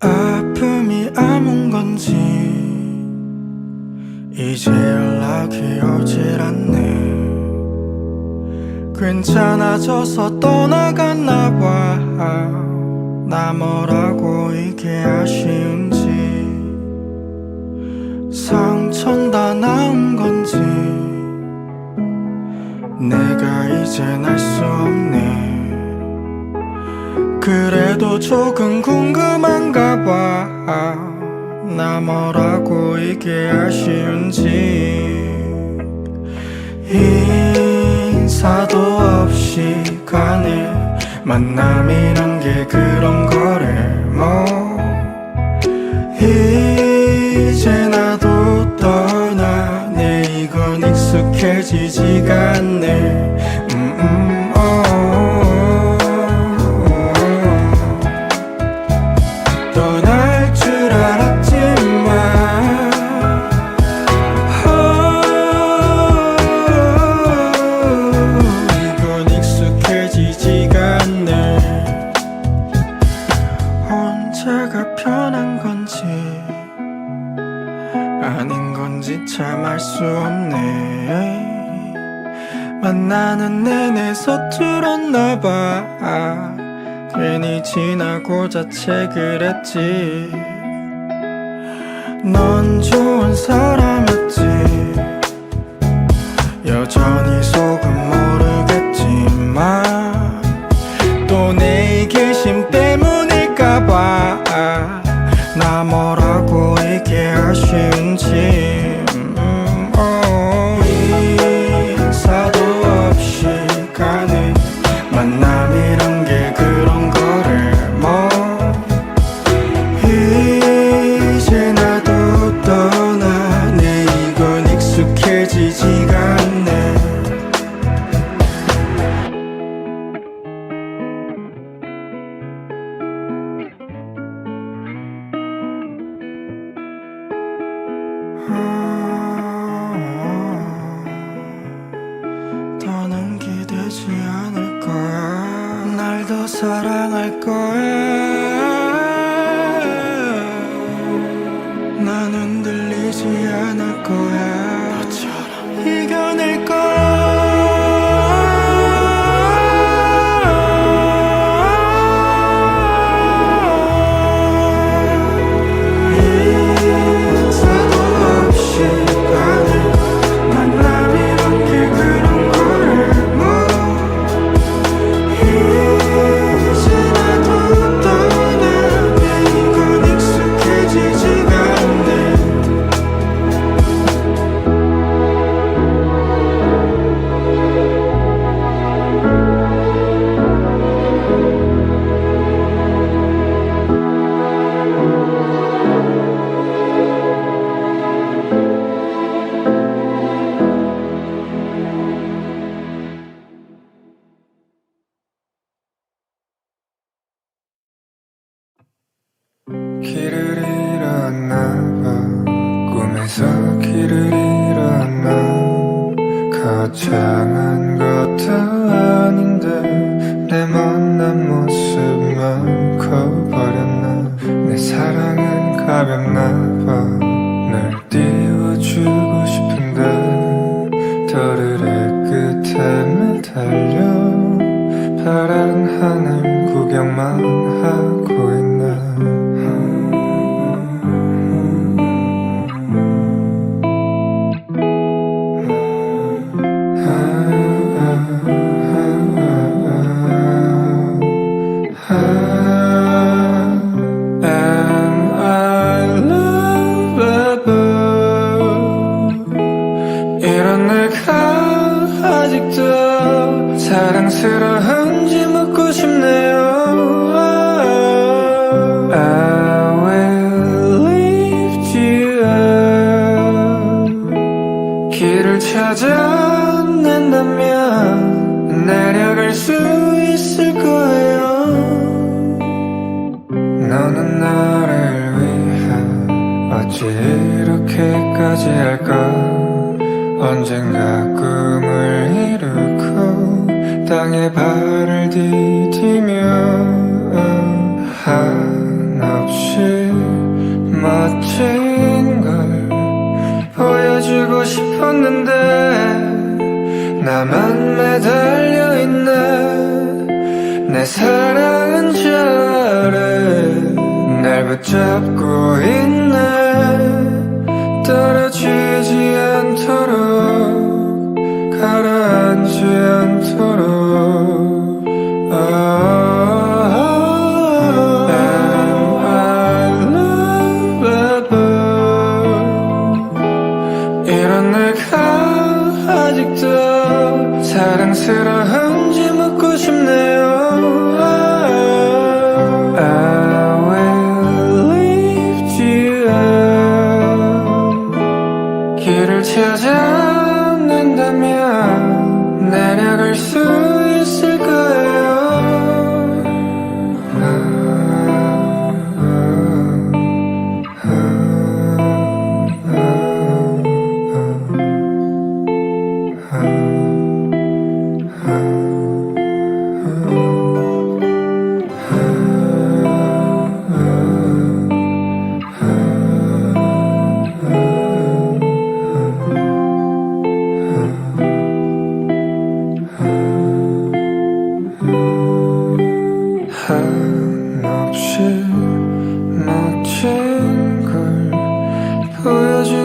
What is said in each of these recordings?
아픔이 아문 건지 이제 연락이 오질 않네. 괜찮아져서 떠나갔나 봐나 뭐라고 이게 아쉬운지. 상처는 다 나은 건지. 내가 이젠 알수 없네 그래도 조금 궁금한가 봐나 뭐라고 이게 아쉬운지. 인사도 없이 가네 만남이란 게 그런 거래 뭐. 이제 나도 떠나네. 이건 익숙해지지가 않네 건지 참 알 수 없네. 만나는 내내 서툴었나 봐. 괜히 지나고 자책을 했지. 넌 좋은 사람이었지 달려 파란 하늘 구경만 하고 있나 찾아낸다면 내려갈 수 있을 거예요. 너는 나를 위해 어찌 이렇게까지 할까? 언젠가 꿈을 이루고 땅에 발을 디디며 한없이 멋진 싶었는데 나만 매달려 있네. 내 사랑은 잘해 날 붙잡고 있네. 떨어지지 않도록 가라.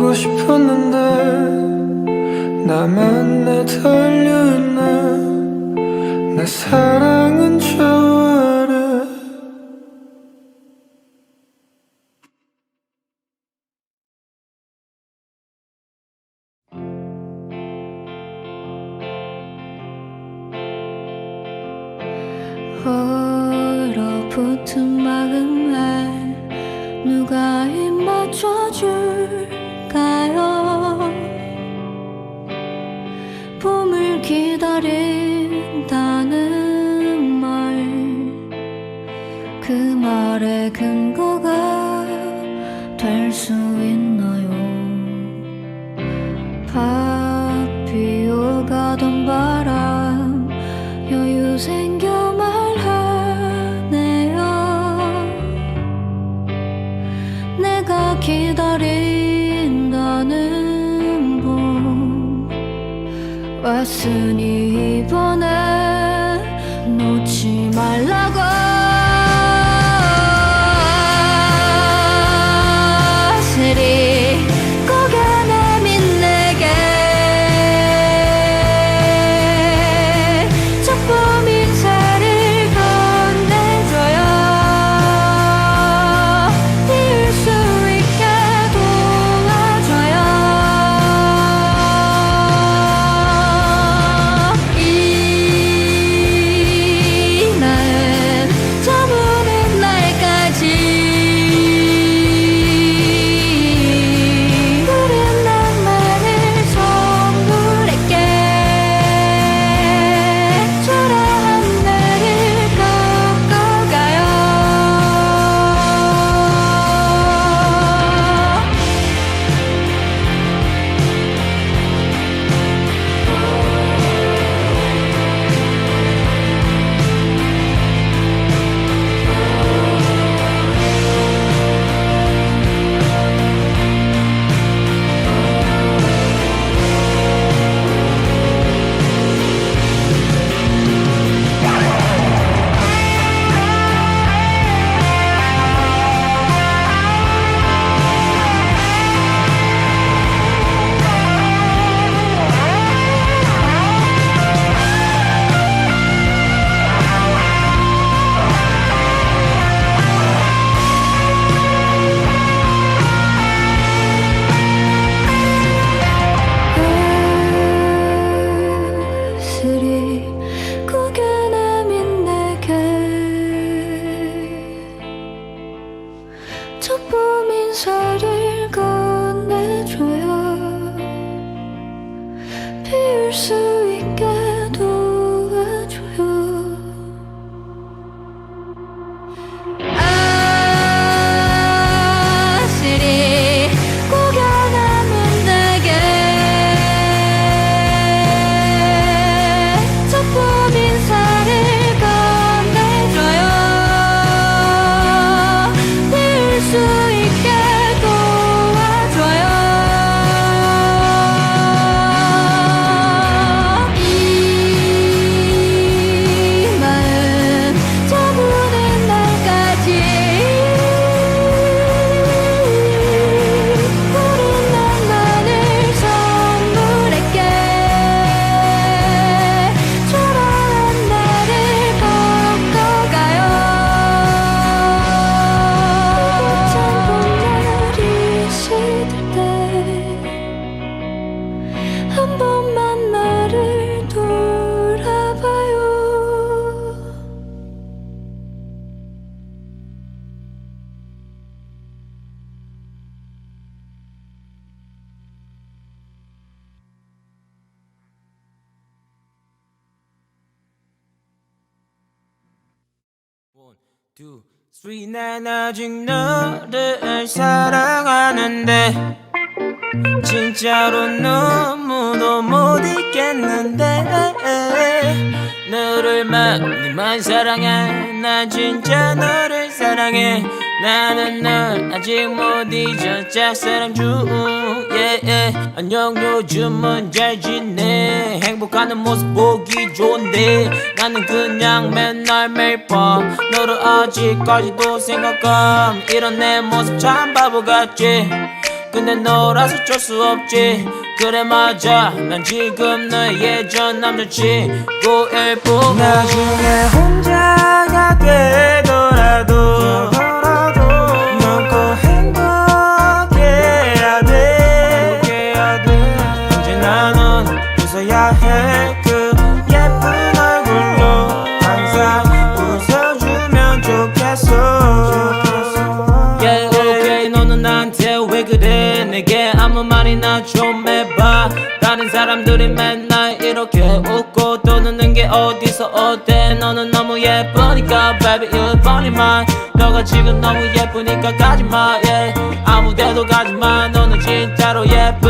보고 싶었는데 나 만날 달려있네. 내 사랑은 좋아. 작은 곳. 난 아직 너를 사랑하는데 진짜로 너무도 못 있겠는데 너를 많이만 사랑해. 난 진짜 너를 사랑해 나는 널 아직 못 잊어 짝사랑 중에 안녕 요즘은 잘 지내. 행복하는 모습 보기 좋은데 나는 그냥 맨날 매일 밤 너를 아직까지도 생각함. 이런 내 모습 참 바보 같지. 근데 너라서 어쩔 수 없지. 그래 맞아. 난 지금 너의 예전 남자친구일 뿐. 나중에 혼자가 되더라도 어때? 너는 너무 예쁘니까 baby you're funny man 너가 지금 너무 예쁘니까 가지마 yeah. 아무데도 가지마. 너는 진짜로 예쁘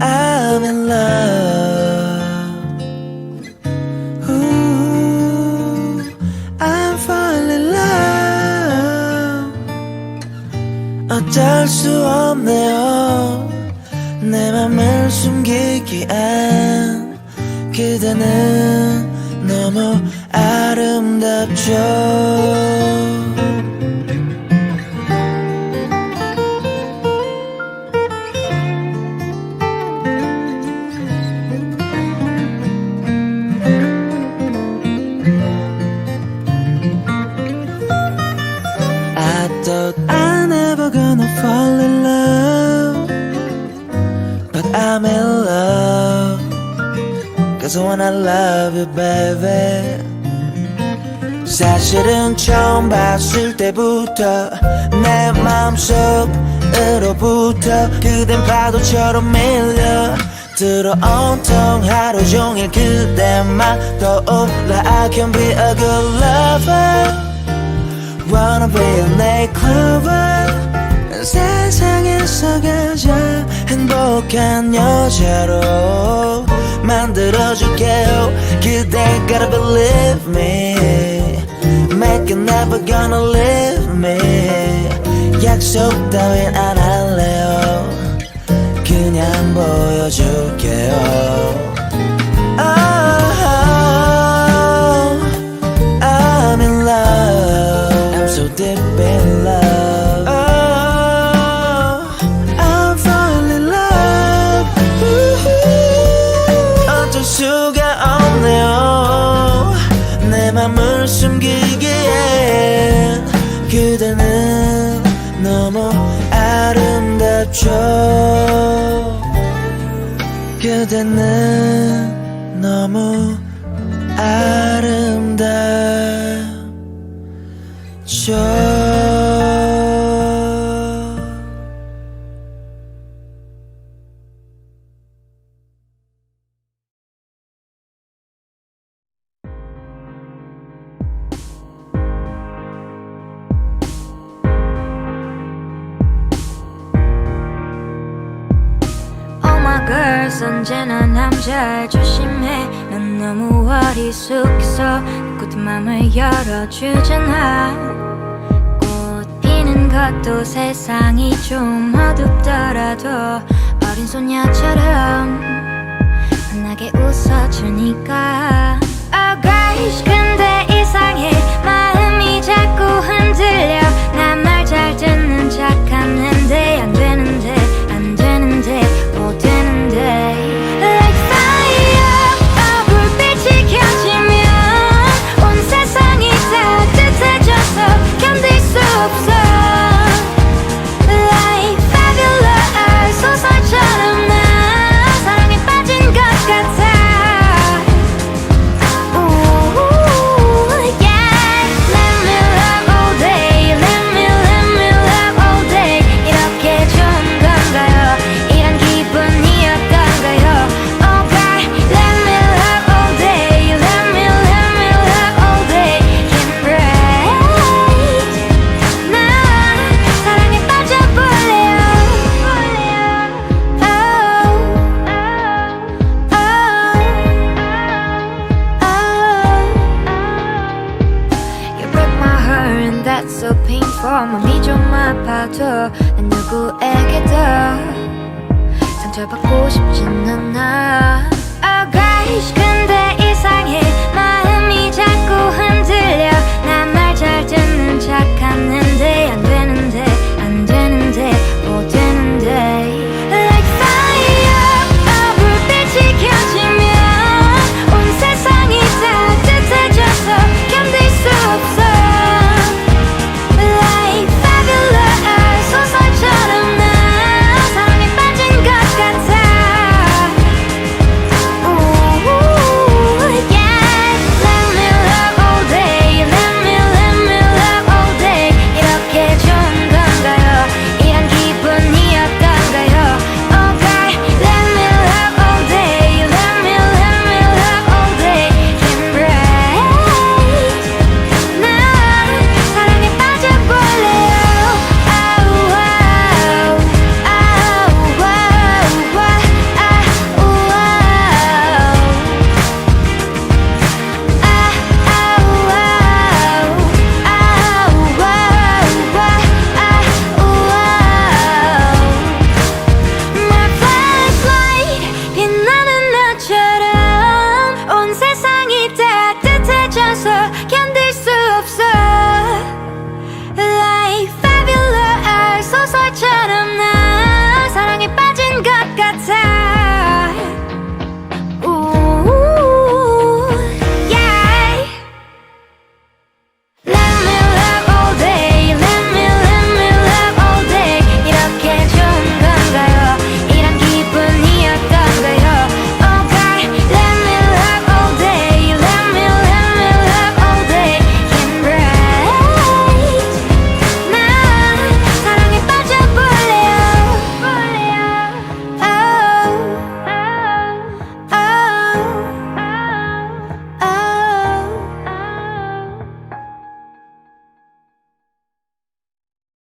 I'm in love. Ooh, I'm falling in love. 어쩔 수 없네요. 내 맘을 숨기기엔 그대는 너무 아름답죠. When I love you baby 사실은 처음 봤을 때부터 내 마음속으로부터 그댄 파도처럼 밀려 들어 온통 하루 종일 그대만 떠올라 I can be a good lover Wanna be a nightclubber 세상에서 가장 행복한 여자로 만들어줄게요 그대 gotta believe me Make it never gonna leave me 약속 따윈 안 할래요 그냥 보여줄게요 그대 언제나 남자를 조심해. 넌 너무 어리숙해서 굳은 맘을 열어주잖아. 꽃 피는 것도 세상이 좀 어둡더라도 어린 소녀처럼 환하게 웃어주니까. Oh gosh 근데 이상해